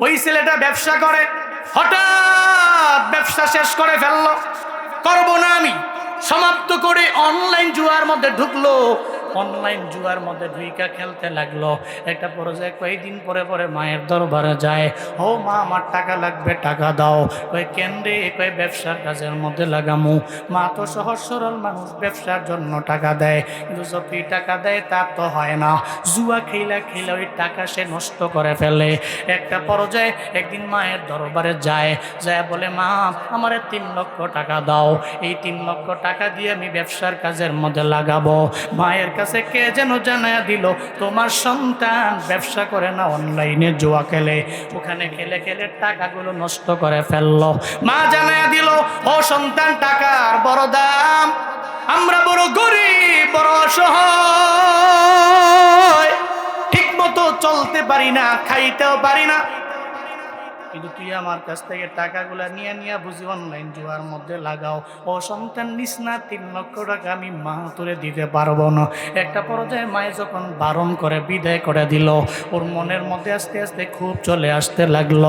ওই ছেলেটা ব্যবসা করে, হঠাৎ ব্যবসা শেষ করে ফেলল। করব না আমি। সমাপ্ত করে অনলাইন জুয়ার মধ্যে ঢুকলো। অনলাইন জুয়ার মধ্যে ঢুইকা খেলতে লাগল। একটা পর্যায়ে কয়েকদিন পরে পরে মায়ের দরবারে যায়। ও মা, আমার টাকা লাগবে, টাকা দাও। কই কেন রে? কই ব্যবসার কাজের মধ্যে লাগামু। মা তো সহজ সরল মানুষ, ব্যবসার জন্য টাকা দেয়। কিন্তু যতই টাকা দেয় তা তো হয় না। জুয়া খেলা খেলে ওই টাকা সে নষ্ট করে ফেলে। একটা পর্যায়ে একদিন মায়ের দরবারে যায়। যায় বলে, মা, আমার তিন লক্ষ টাকা দাও। এই তিন লক্ষ টাকা দিয়ে আমি ব্যবসার কাজের মধ্যে লাগাবো। মায়ের কাছে কে যেন জানায় দিল, তোমার সন্তান ব্যবসা করে না, অনলাইনে জুয়া খেলে। ওখানে খেলে খেলে টাকাগুলো নষ্ট করে ফেলল। মা জানায় দিল, ও সন্তান, টাকার বড় দাম, আমরা বড় গরিব, বড় অসহায়। ঠিক মতো চলতে পারি না, খাইতেও পারি না কিন্তু তুই আমার কাছ থেকে টাকাগুলা নিয়ে নিয়ে বুঝি অনলাইন জুয়ার মধ্যে লাগাও। ও সন্তান, নিস না তিন লক্ষ টাকা আমি মা তুলে দিতে পারব না। একটা পর্যায়ে মায়ে যখন বারণ করে, বিদায় করে দিল, ওর মনের মধ্যে আস্তে আস্তে খুব চলে আসতে লাগল।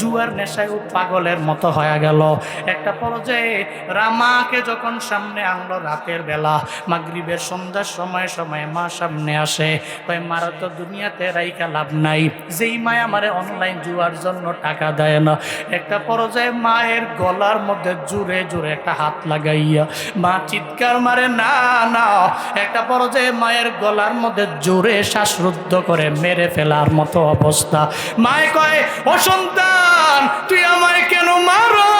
জুয়ার নেশায় ও পাগলের মতো হয়ে গেল। একটা পর্যায়ে রামাকে যখন সামনে আনলো রাতের বেলা, মাগরিবের সন্ধ্যার সময় সময় মা সামনে আসে। কয়, মারা তো দুনিয়াতে রাইকা লাভ নাই। যেই মায় আমারে অনলাইন জুয়ার জন্য টাকা দেয় না। একটা পর্যায়ে মায়ের গলার মধ্যে জুড়ে জুড়ে একটা হাত লাগাইয়া মা চিৎকার মারে, না না। একটা পর্যায়ে মায়ের গলার মধ্যে জোরে শ্বাসরুদ্ধ করে মেরে ফেলার মতো অবস্থা। মায়ে কয়, ও সন্তান, তুই আমায় কেন মারো?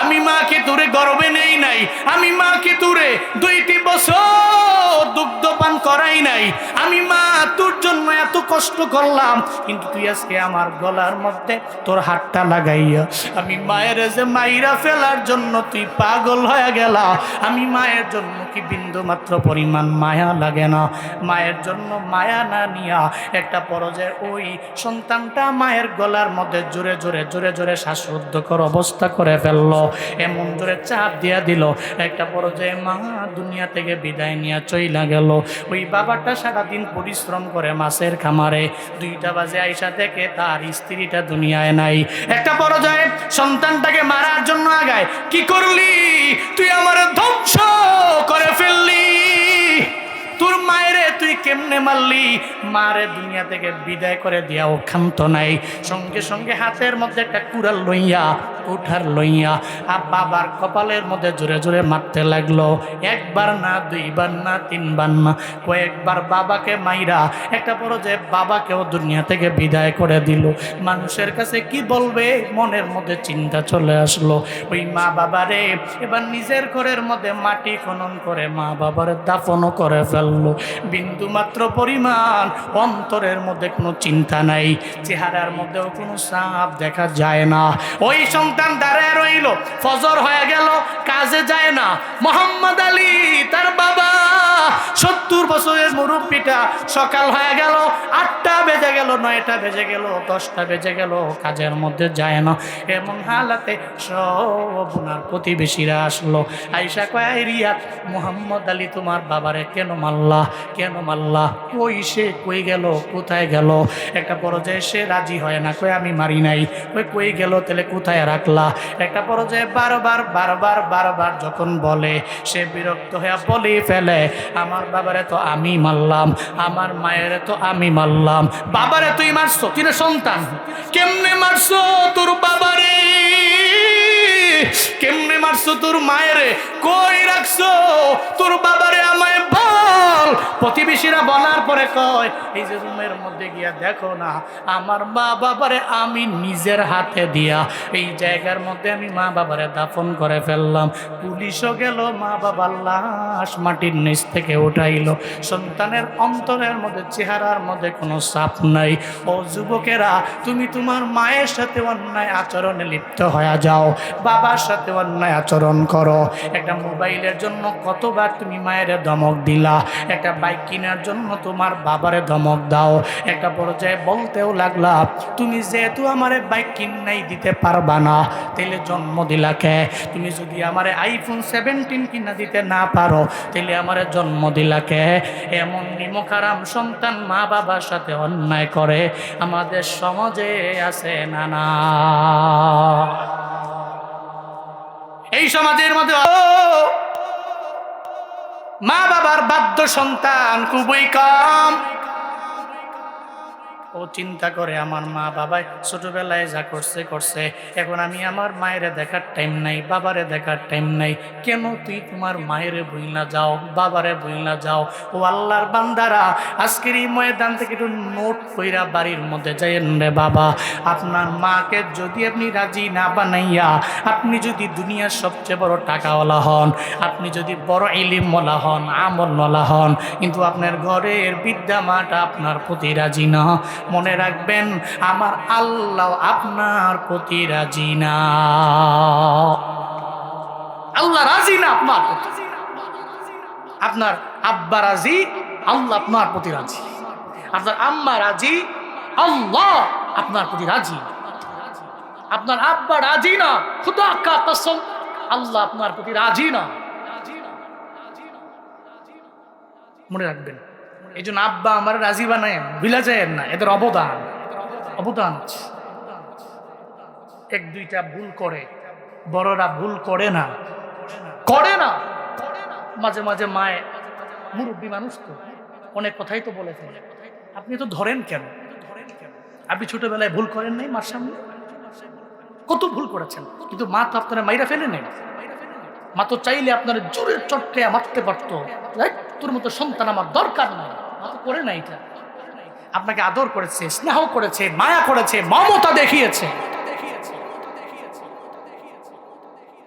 আমি মাকে দূরে গর্বে নেই নাই। আমি মাকে দূরে দুইটি বছর দুগ্ধ পান করাই নাই। আমি মা তোর জন্য এত কষ্ট করলাম, কিন্তু তুই আজকে আমার গলার মধ্যে তোর হাতটা লাগাইয়া, আমি মায়ের যে মাইরা ফেলার জন্য তুই পাগল হয়ে গেলা, আমি মায়ের জন্য কি বিন্দু মাত্র পরিমাণ মায়া লাগে না? মায়ের জন্য মায়া না নিয়া একটা পর্যায়ে ওই সন্তানটা মায়ের গলার মধ্যে জোরে জোরে জোরে জোরে শ্বাসরুদ্ধকর অবস্থা করে ফেলল, এমন জোরে চাপ দিয়া দিল, একটা পর্যায়ে মা দুনিয়া থেকে বিদায় নিয়ে চইলা গেল। ওই বাবাটা সারাদিন পরিশ্রম করে মাছের খামারে। দুইটা বাজে আইসা থেকে তার স্ত্রীটা দুনিয়ায় নাই। একটা পরাজয় সন্তানটাকে মারার জন্য আগায়, কি করলি? তুই আমার ধ্বংস করে ফেললি। তোর মায়েরে তুই কেমনে মারলি? মারে দুনিয়া থেকে বিদায় করে দিয়া ও ক্ষান্ত নাই। সঙ্গে সঙ্গে হাতের মধ্যে একটা কুড়াল লইয়া উঠার লইয়া, আর বাবার কপালের মধ্যে জোরে জোরে মারতে লাগল। একবার না, দুইবার না, তিনবার না, কয়েকবার বাবাকে মাইরা একটা বড় যে বাবাকেও দুনিয়া থেকে বিদায় করে দিল। মানুষের কাছে কি বলবে? মনের মধ্যে চিন্তা চলে আসলো। ওই মা বাবারে, এবার নিজের ঘরের মধ্যে মাটি খনন করে মা বাবার দাফনও করে ফেলল বিন্দু মাত্র পরিমাণ। অন্তরের মধ্যে কোনো চিন্তা নাই। চেহারার মধ্যেও কোনো সাপ দেখা যায় না। ওই সন্তান দাঁড়ায় রইল। ফজর হয়ে গেল। কাজে যায় না। মোহাম্মদ আলী, তার বাবা। সত্তর বছরের মুরব্বীটা সকাল হয়ে গেল। আটটা বেজে গেল, নয়টা বেজে গেল, দশটা বেজে গেল। কাজের মধ্যে যায় না। এমন হালাতে সব ওনার প্রতিবেশীরা আসলো। আইসা কয় রিয়াদ, মোহাম্মদ আলী তোমার বাবারে কেন মাল্লা? কেন মাল্লা? কই সে? কই গেল? কোথায় গেল? একটা পর্যায়ে সে রাজি হয় না। কই আমি মারি নাই। ওই কই গেল? তাহলে কোথায় রাখলা? একটা পর্যায়ে বারবার বারবার বারবার যখন বলে, সে বিরক্ত হয়ে বলে ফেলে, আমার বাবারে তো আমি মারলাম। আমার মায়ের তো আমি মারলাম। বাবারে তুই মারছো? তুই সন্তান? কেমনে মারছো তোর বাবারে? কেমনে মারছো তোর মায়েরে? কই রাখছো তোর বাবারে আমায়? বল প্রতিবেশীরা বলার পরে কয়, এই যে রুমের মধ্যে গিয়া দেখো না, আমার মা বাবারে আমি নিজের হাতে দিয়া, এই জায়গার মধ্যে আমি মা বাবারে দাফন করে ফেললাম। পুলিশও গেল, মা বাবার লাশ মাটির নিচ থেকে উঠাইলো। সন্তানের অন্তরের মধ্যে, চেহারার মধ্যে কোনো চাপ নাই। ও যুবকেরা, তুমি তোমার মায়ের সাথে অন্যায় আচরণে লিপ্ত হয়ে যাও। বাবার সাথে অন্যায় আচরণ করো। একটা মোবাইলের জন্য কতবার তুমি মায়ের দমক দিলা? একটা বাইক কেনার জন্য তোমার বাবারে ধমক দাও। একটা পর্যায়ে বলতেও লাগলা, তুমি যেহেতু আমারে বাইক কিনাই দিতে পারবা না তাহলে জন্ম দিলাকে তুমি যদি আমারে আইফোন সেভেন্টিন কিনা দিতে না পারো তাহলে আমারে জন্ম দিলাকে এমন নিমখারাম সন্তান মা বাবার সাথে অন্যায় করে। আমাদের সমাজে আছে না না এই সমাজের মধ্যে মা বাবার বাদ্য সন্তান খুবই কম। ও চিন্তা করে আমার মা বাবাই ছোটবেলায় যা করছে করছে। এখন আমি আমার মায়েরে দেখার টাইম নাই, বাবারে দেখার টাইম নাই। কেন তুই তোমার মায়েরে বইলা যাও, বাবারে বইলা যাও? ও আল্লাহর বান্দারা, আজকের এই ময়দান থেকে একটু নোট কইরা বাড়ির মধ্যে যাইয়েন রে বাবা। আপনার মাকে যদি আপনি রাজি না বানাইয়া, আপনি যদি দুনিয়ার সবচেয়ে বড় টাকাওয়ালা হন, আপনি যদি বড় ইলিমওয়ালা হন, আমলওয়ালা হন, কিন্তু আপনার ঘরের বিদ্যা মাটা আপনার প্রতি রাজি না। মনে রাখবেন, আমার আল্লাহ আপনার প্রতি রাজি না। আল্লাহ রাজি না আপনার আপনার আব্বা রাজি, আল্লাহ আপনার প্রতি রাজি। আপনার আম্মা রাজি, আল্লাহ আপনার প্রতি রাজি। আপনার আব্বা রাজি না, খুদা কসম, আল্লাহ আপনার প্রতি রাজি না। মনে রাখবেন এই জন্য আব্বা আমার রাজি বানায় বিলা যায় না, এদের অবদান। অবদান আছে। এক দুইটা ভুল করে, বড়রা ভুল করে না। করে না। মাঝে মাঝে মায়ে মুরব্বী মানুষ তো, অনেক কথাই তো বলে ফেলে। আপনি তো ধরেন কেন? আপনি ছোটবেলায় ভুল করেন নাই মার সামনে? কত ভুল করেছেন? কিন্তু মা তো আপনারা মাইরা ফেলে নেন মা তো চাইলে আপনার জোরের চটকে মারতে পারতো। তোর মতো সন্তান আমার দরকার নাই। করে না এটা আপনাকে আদর করেছে, স্নেহ করেছে, মায়া করেছে, মমতা দেখিয়েছে।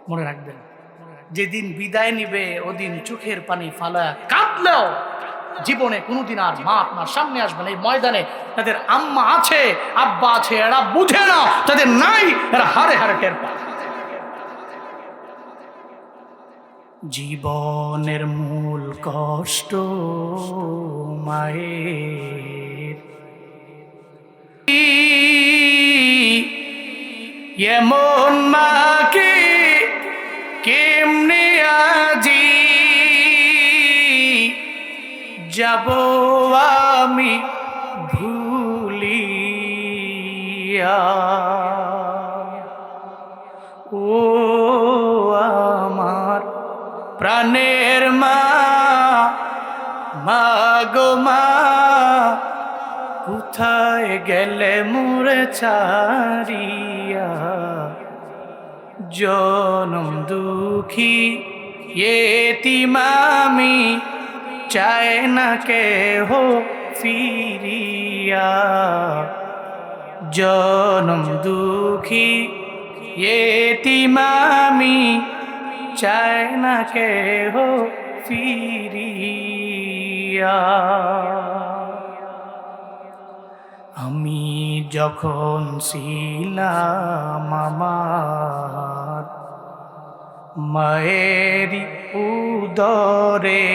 মনে রাখবেন, যেদিন বিদায় নিবে, ওদিন চোখের পানি ফালা, কাঁদলেও জীবনে কোনোদিন আর মা আপনার সামনে আসবে না। এই ময়দানে তাদের আম্মা আছে, আব্বা আছে, এরা বুঝে না, তাদের নাই, এরা হারে হারে টের পায়। জীবনের মূল কষ্ট মায়ের। এমন মাকে কেমনে আজি যাব আমি ভুলিয়া? গো মা, কোথায় গেলে মোরে চারিয়া জনম দুঃখী এতিমামি চায় না কে হো ফিরিয়া। জনম দুঃখী এতিমামি চায় না কে হো ফিরিয়া। আমি যখন ছিলাম আমার মায়েরি উদরে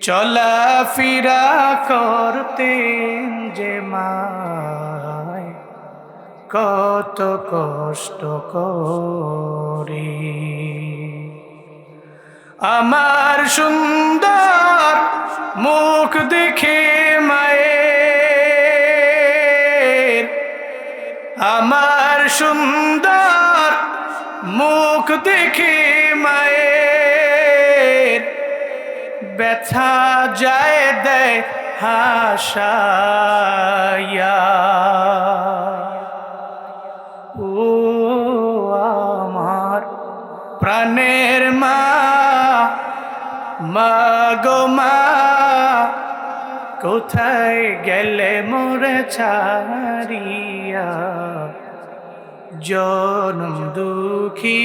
চলাফেরা করতেন যে মায় কত কষ্ট করে। আমার সুন্দর মুখ দেখে মায়ের। আমার সুন্দর মুখ দেখে মায়ের। ব্যথা যায় দেয় হাসায়া প্রাণের মা মা গো মা, কোথায় গেলে মোরে ছাড়িয়া? জনম দুঃখী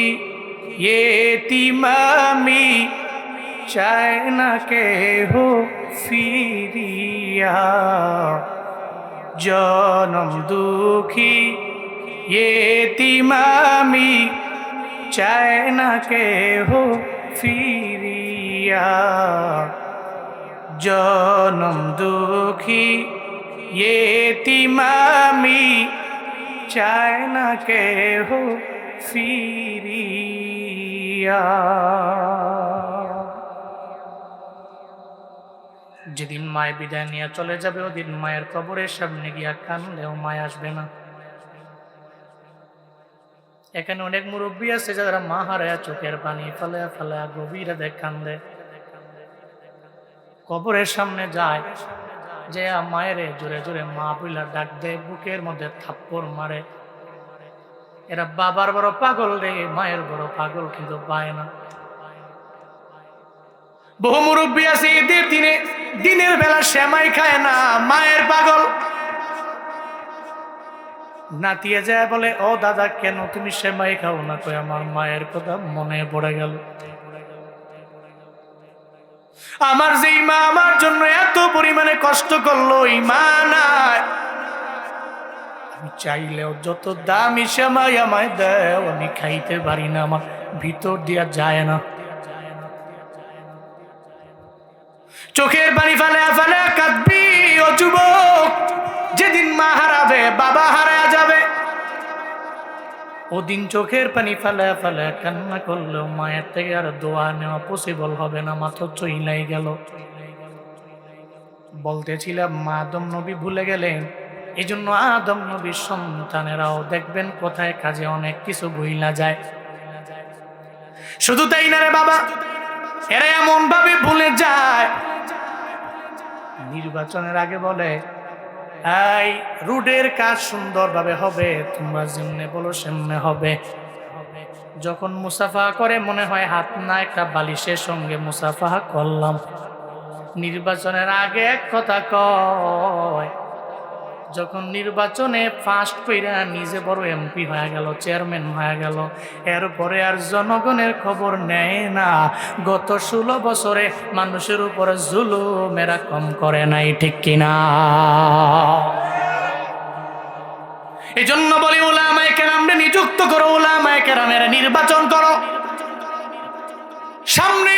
এতিমামি, চায় না কে হো ফিরিয়া। জনম দুঃখী এতিমামি চায় না কে হো ফিরিয়া। জনম দুঃখী ইয়েতিমামি চায় না কে হো ফিরিয়া। যেদিন মায় বিদায় নিয়ে চলে যাবে, ওদিন মায়ের কবরের সামনে গিয়া কানলেও মায় আসবে না। এখানে অনেক মুরব্বী আছে যারা মা হারায় চোখের পানি ফেলে ফেলে গভীরে দেখ কান্দে। কবরের সামনে যায় যে মায়ের জোরে জোরে মা বইলা ডাক দেয়, বুকের মধ্যে থাপ্পড় মারে। এরা বাবার বড় পাগল রে, মায়ের বড় পাগল কিন্তু পায় না। বহু মুরব্বী আছে ঈদের দিনে দিনের বেলা শ্যামাই খায় না, মায়ের পাগল। নাতিয়ে যায় বলে, ও দাদা, কেন তুমি সেমাই খাও না? কই আমার মায়ের কথা মনে পড়ে গেল। আমার যেই মা আমার জন্য এত পরিমাণে কষ্ট করল এই মা নাই। আমি চাইলেও যত দামি সেমাই আমায় দেও, আমি খাইতে পারি না, আমার ভিতর দিয়া যায় না। চোখের পানি ফালে ফালে কাঁদবি, ও যুবক। যেদিন মা হারাবে বাবা হারায় যাবে। ওদিন চোখের পানি ফেলে ফেলে কান্না করলেও মায়ের থেকে আর দোয়া নেওয়া পসিবল হবে না মাত্র চইলাই গেল। বলতেছিলাম মা আদম নবী ভুলে গেলেন এই জন্য আদম নবীর সন্তানেরাও দেখবেন কোথায় কাজে অনেক কিছু ভুইলা যায়। শুধু তাই না রে বাবা এরা এমন ভাবে ভুলে যায়। নির্বাচনের আগে বলে এই রুডের কাজ সুন্দরভাবে হবে, তোমরা যেমনে বলো সেমনে হবে। যখন মুসাফা করে, মনে হয় হাত না, একটা বালিশের সঙ্গে মুসাফা করলাম। নির্বাচনের আগে এক কথা কয় যখন নির্বাচনে ফার্স্ট কইরা নিজে বড় এমপি হয়ে গেল চেয়ারম্যান হয়ে গেল, এরপরে আর জনগণের খবর নেয় না। গত ষোলো বছরে মানুষের উপরে জুলুমেরা কম করে নাই, ঠিক কিনা? এই জন্য বলি ওলামায় কেরামরে নিযুক্ত করো ওলামায় কেরামের নির্বাচন করো। সামনে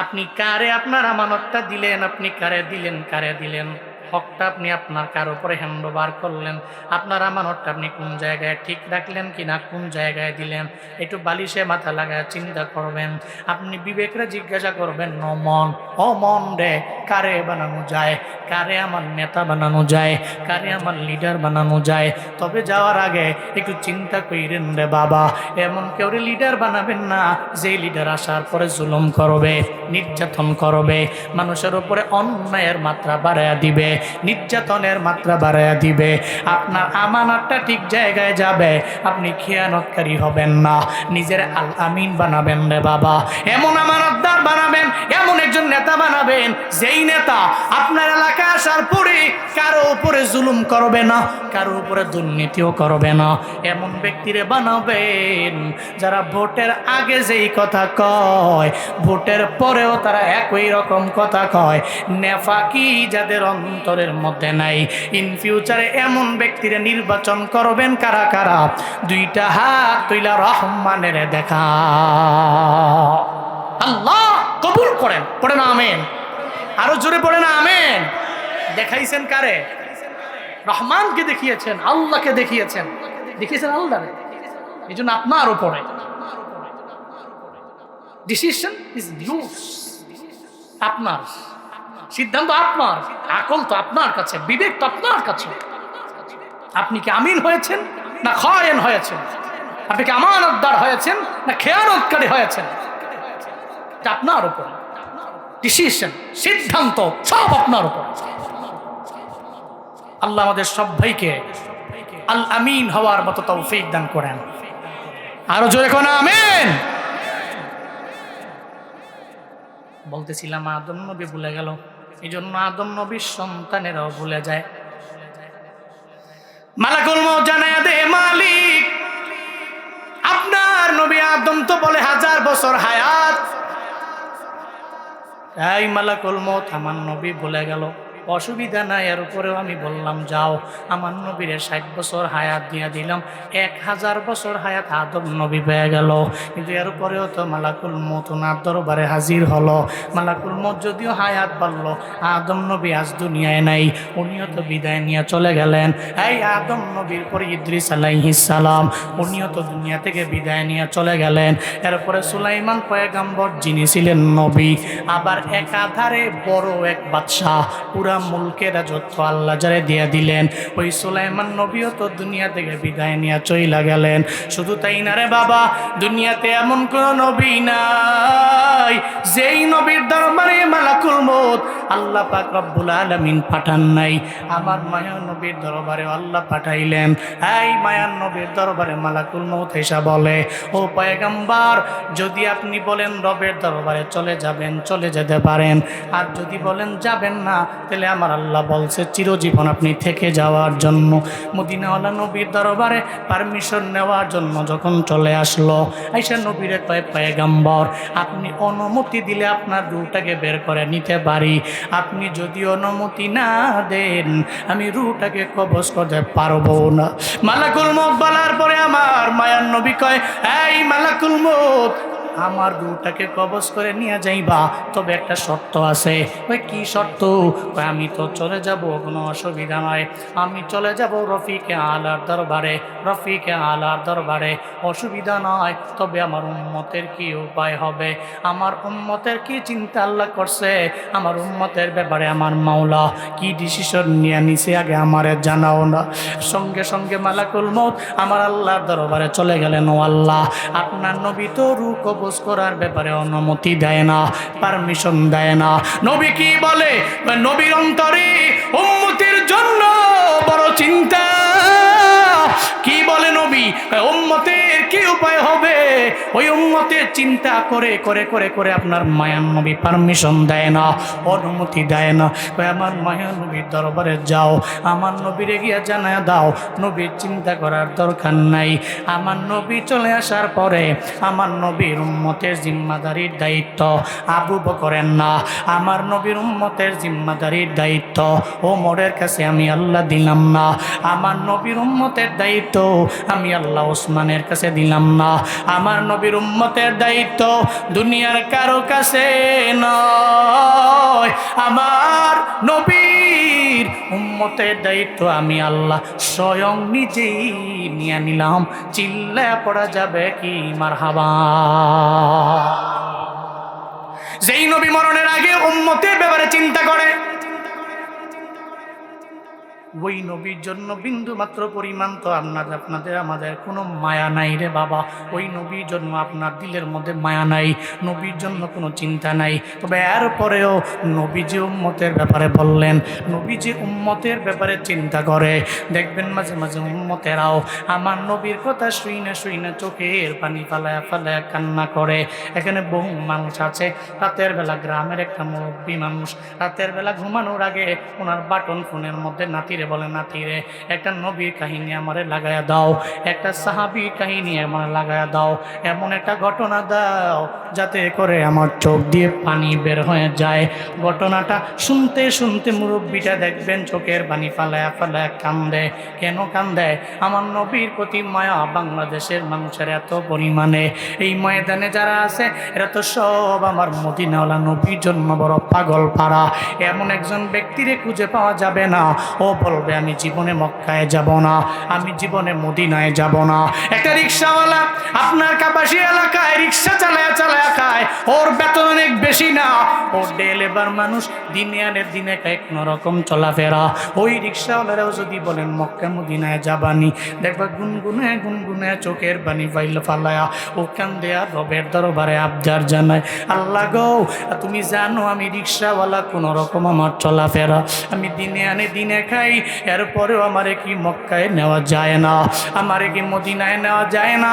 আপনি কারে আপনার আমানতটা দিলেন আপনি কারে দিলেন কারে দিলেন? হকটা আপনি আপনার কার উপরে হ্যান্ড ওভার করলেন? আপনার আমানতটা আপনি কোন জায়গায় ঠিক রাখলেন কি না কোন জায়গায় দিলেন? একটু বালিশে মাথা লাগায় চিন্তা করবেন। আপনি বিবেকরা জিজ্ঞাসা করবেন ন মন, ও মন রে, কারে বানানো যায়? কারে আমার নেতা বানানো যায়? কারে আমার লিডার বানানো যায়? তবে যাওয়ার আগে একটু চিন্তা কইরেন রে বাবা, এমন কেউ লিডার বানাবেন না যে লিডার আসার পরে জুলুম করবে, নির্যাতন করবে, মানুষের উপরে অন্যায়ের মাত্রা বাড়াইয়া দিবে। নির্যাতনের মাত্রা বাড়াইয়া দিবে। আপনার আমানতটা ঠিক জায়গায় যাবে। আপনি খেয়ানতকারী হবেন না। নিজের আল আমিন বানাবেন রে বাবা। এমন আমানতদার বানাবেন, এমন একজন নেতা বানাবেন, যেই নেতা আপনার এলাকায় আসার পরে কারও উপরে জুলুম করবে না, কারও উপরে দুর্নীতিও করবে না। এমন ব্যক্তিরে বানাবেন, যারা ভোটের আগে যেই কথা কয়, ভোটের পরেও তারা একই রকম কথা কয়। নেফাকি যাদের অন্তরের মধ্যে নাই। ইন ফিউচারে এমন ব্যক্তিরে নির্বাচন করবেন কারা কারা? দুইটা হাত তৈলা রহমানের দেখা। আল্লাহ কবুল করেন। পড়ে না আমেন। আরও জোরে পড়ে না আমেন। দেখাইছেন কারে? রহমানকে দেখিয়েছেন, আল্লাহকে দেখিয়েছেন। দেখিয়েছেন আল্লাহ এই জন্য আপনার উপরে। ডিসিশন ইজ ইউজ আপনার। সিদ্ধান্ত আপনার, আকল তো আপনার কাছে, বিবেক তো আপনার কাছে। আপনি কি আমিন হয়েছেন না খয়েন হয়েছেন? আপনি কি আমানতদার হয়েছেন না খেয়ানতকারী হয়েছেন? আপনার উপর। ডিসিশন সিদ্ধান্ত, সব আপনার উপর। আল্লাহ আমাদের সব ভাইকে আল আমিন হওয়ার মতো তৌফিক দান করেন। আরও জোরে কোন আমিন? বলতেছিলাম, আদম নবী ভুলে গেল। এই জন্য আদম নবীর সন্তানেরাও ভুলে যায়। মালাকুল মৌ জানায় দে মালিক, আপনার নবী আদম তো বলে হাজার বছর হায়াত। এই মালাকুল মত আমার নবী ভুলে গেল। অসুবিধা নাই এর উপরেও আমি বললাম, যাও। আমার নবীরে ষাট বছর হায়াত দিয়ে দিলাম, এক হাজার বছর হায়াত আদম নবী পেয়ে গেল। কিন্তু এর উপরেও তো মালাকুল মত ওনার দরবারে হাজির হলো। মালাকুল মত যদিও হায়াত বাড়ল, আদম নবী আজ দুনিয়ায় নাই, উনিও তো বিদায় নিয়ে চলে গেলেন। এই আদম নবীর পরে ইদ্রিস সালাম, উনিও তো দুনিয়া থেকে বিদায় নিয়ে চলে গেলেন। এরপরে সুলাইমান পয়গাম্বর যিনি ছিলেন নবী, আবার একাধারে বড় এক বাদশাহ, পুরা মুলকের রাজত্ব আল্লাহ যারে দিয়ে দিলেন। ওই সুলাইমান নবীও তো দুনিয়া থেকে বিদায় নিয়ে চইলা গেলেন। শুধু তাই না রে বাবা, দুনিয়াতে এমন কোন নবী নাই, যেই নবীর দরবারে মালাকুল মত আল্লাহ পাক রব্বুল আলামিন পাঠান নাই। আমার মায়া নবীর দরবারে আল্লাহ পাঠাইলেন। এই মায়ার নবীর দরবারে মালাকুল মত এসা বলে, ও পয়গাম্বার, যদি আপনি বলেন রবের দরবারে চলে যাবেন, চলে যেতে পারেন। আর যদি বলেন যাবেন না, তাহলে আমার আল্লাহ বলছে, চিরজীবন আপনি থেকে যাওয়ার জন্য। মদিনাওয়ালা নবীর দরবারে পারমিশন নেওয়ার জন্য যখন চলে আসলো, আইসা নবীরে কয় পয়গাম্বর, আপনি অনুমতি দিলে আপনার রুটাকে বের করে নিতে পারি। আপনি যদি অনুমতি না দেন, আমি রুটাকে কবজ করতে পারব না। মালাকুল মত বলার পরে আমার মায়ার নবী কয়, এই মালাকুল মত আমার রুটাকে কবজ করে নিয়ে যাইবা। তবে একটা শর্ত আছে। ওই কি শর্ত? আমি তো চলে যাব, কোনো অসুবিধা নয় আমি চলে যাব রফিকে আলার দরবারে, রফিকে আলার দরবারে। অসুবিধা নয় তবে আমার উম্মতের কি উপায় হবে? আমার উম্মতের কি চিন্তা আল্লাহ করছে? আমার উম্মতের ব্যাপারে আমার মাওলা কি ডিসিশন নিয়ে নিছে আগে আমারে জানাও না। সঙ্গে সঙ্গে মালাকুল মত আমার আল্লাহর দরবারে চলে গেলেন। ও আল্লাহ, আপনার নবী তো রু কবজ করার ব্যাপারে অনুমতি দেয় না পারমিশন দেয় না। নবী কি বলে? নবীর অন্তরে উন্মতির জন্য বড় চিন্তা। কি বলে নবী? উন্মতের কি উপায় হবে? ওই উম্মতের চিন্তা করে করে করে করে আপনার মায়ান নবী পারমিশন দেয় না, অনুমতি দেয় না। কই আমার মায়ান নবীর দরবারে যাও, আমার নবীরে গিয়ে জানা দাও, নবীর চিন্তা করার দরকার নাই। আমার নবী চলে আসার পরে আমার নবীর উম্মতের জিম্মাদারির দায়িত্ব, আবু বকরেন না। আমার নবীর উম্মতের জিম্মাদারির দায়িত্ব ও মোরের কাছে আমি আল্লাহ দিলাম না। আমার নবীর উম্মতের দায়িত্ব আমি আল্লাহ ওসমানের কাছে দিলাম না। আমার নবীর উম্মতের দায়িত্ব দুনিয়ার কারও কাছে নয়। আমার নবীর উম্মতের দায়িত্ব আমি আল্লাহ স্বয়ং নিজেই নিয়ে নিলাম। চিল্লা পড়া যাবে কি? মার হাবা যেই নবী মরণের আগে উম্মতের ব্যাপারে চিন্তা করে ওই নবীর জন্য বিন্দু মাত্র পরিমাণ তো আপনার, আপনাদের, আমাদের কোনো মায়া নাই রে বাবা। ওই নবীর জন্য আপনার দিলের মধ্যে মায়া নাই, নবীর জন্য কোনো চিন্তা নাই। তবে এরপরেও নবীজি উম্মতের ব্যাপারে বললেন নবীজি উম্মতের ব্যাপারে চিন্তা করে, দেখবেন মাঝে মাঝে উম্মতেরাও আমার নবীর কথা শুই না শুই না চোখের পানি ফালায় ফালায় কান্না করে। এখানে বহু মানুষ আছে, রাতের বেলা গ্রামের একটা মুরব্বী মানুষ, রাতের বেলা ঘুমানোর আগে ওনার বাটন ফোনের মধ্যে নাতিরে বলে নাতিরে একটা নবীর কাহিনী আমারে লাগায়া দাও, একটা সাহাবির কাহিনী আমার লাগায়া দাও, এমন একটা ঘটনা দাও যাতে করে আমার চোখ দিয়ে পানি বের হয়ে যায়। ঘটনাটা শুনতে শুনতে মুরব্বীটা দেখবেন, চোখের পানি ফালায়া ফালায়া কান্দে। কেন কান্দে? আমার নবীর প্রতি মায়া বাংলাদেশের মানুষের এত পরিমাণে। এই ময়দানে যারা আছে, এরা তো সব আমার মদিনাওয়ালা নবীর জন্য বড় পাগল পাড়া। এমন একজন ব্যক্তিরে খুঁজে পাওয়া যাবে না। ও বলবে, আমি জীবনে মক্কায় যাব না, আমি জীবনে মদিনায় যাব না। একটা রিক্সাওয়ালা আপনার কাপাসি এলাকায় রিক্সা চালায় চালায় খায়। ওর বেতন অনেক বেশি না। ওর ডেলেবার মানুষ দিনে আনে, দিনে কয়েক রকম চলাফেরা। ওই রিক্সাওয়ালারাও যদি বলেন, মক্কা, মদিনায় যাবানি। দেখবা গুনগুনে গুনগুনে চোখের বানি ফাইল ফালায়া। ও কান দেয়া রবের দরবারে আবদার জানায়, আল্লাহ গো, তুমি জানো আমি রিক্সাওয়ালা, কোনো রকম আমার চলাফেরা। আমি দিনে আনে, দিনে খাই এরপরেও আমারে কি মক্কায় নেওয়া যায় না? আমারে কি মদিনায় নেওয়া যায় না?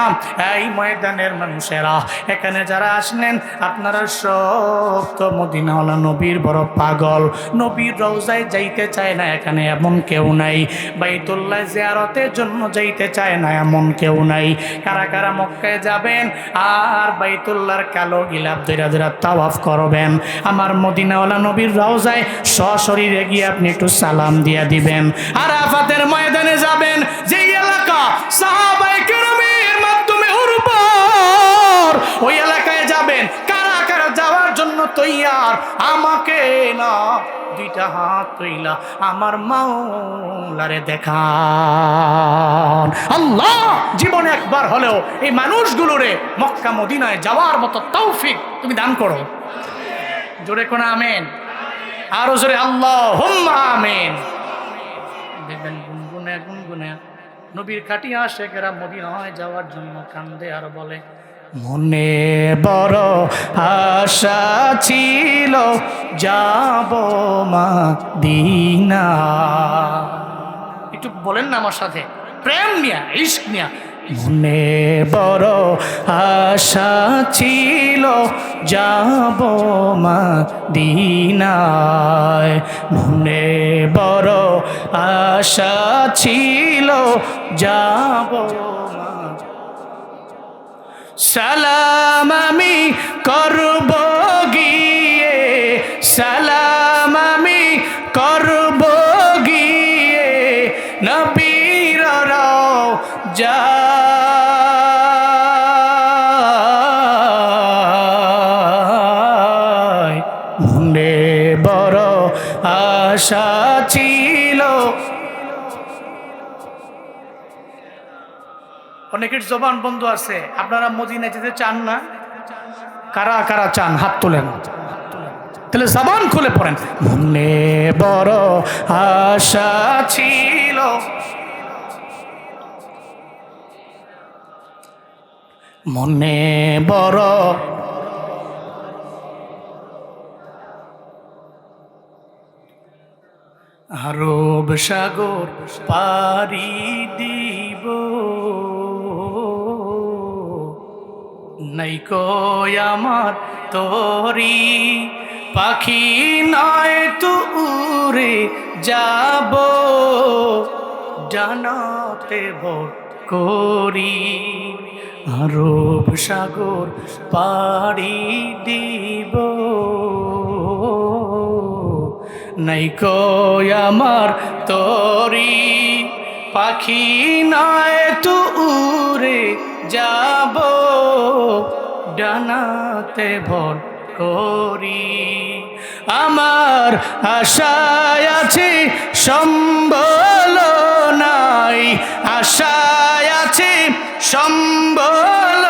এই ময়দানের মানুষেরা, এখানে যারা আসলেন, আপনারা সব তো মদিনাওয়ালা নবীর বড় পাগল। নবীর রওজায় যাইতে চায় না এখানে এমন কেউ নাই। বাইতুল্লাহ জিয়ারতের জন্য যাইতে চায় না এমন কেউ নাই। কারা কারা মক্কায় যাবেন? আর বাইতুল্লাহর কালো গিলাপ ধরা ধরা তাওয়াফ করবেন। আমার মদিনাওয়ালা নবীর রওজায় সশরীরে গিয়ে আপনি একটু সালাম দিয়া দিবেন। আর আফাতের ময়দানে যাবেন। যে এলাকা সাহাবাই কেরামের মাধ্যমে উর্বর, ওই এলাকায় যাবেন। কারা কারা যাওয়ার জন্য তৈয়ার? আমাকে না, দুইটা হাত তৈলা আমার মাওলারে দেখান। আল্লাহ, জীবনে একবার হলেও এই মানুষগুলোরে মক্কা মদিনায় যাওয়ার মতো তৌফিক তুমি দান করো। জোরে কোন আমেন? আরও জোরে আল্লাহ হুম্মা আমেন। দেখবেন গুনগুনে গুনগুনে। নবীর কাটিয়া শেখেরা মদিনায় যাওয়ার জন্য কান্দে আর বলে, মনে বড় আশা ছিল, যাব মা দিনা একটু বলেন না আমার সাথে। প্রেম নিয়া ইস্ক নিয়া মনে বড় আশা ছিল, যাব মা দিনায় মনে বড় আশা ছিল, যাব সালাম আমি করব অনেকের জবান বন্ধ আছে। আপনারা মদিনায় যেতে চান না? কারা কারা চান? হাত তোলেন। তাহলে জবান খুলে পড়েন। মনে বড় আশা ছিল। মনে বড় আরব সাগর পারি দিব। নাইকো আমার তোরি? পাখি নয় তু উড়ে যাব। জানাতে ভোট করি, আরব সাগর পাড়ি দিব। নাইকো আমার তোরি? পাখি নয় তু উড়ে যাব ডানাতে ভর করি। আমার আশায় আছে সম্বল নাই। আশায় আছে সম্বল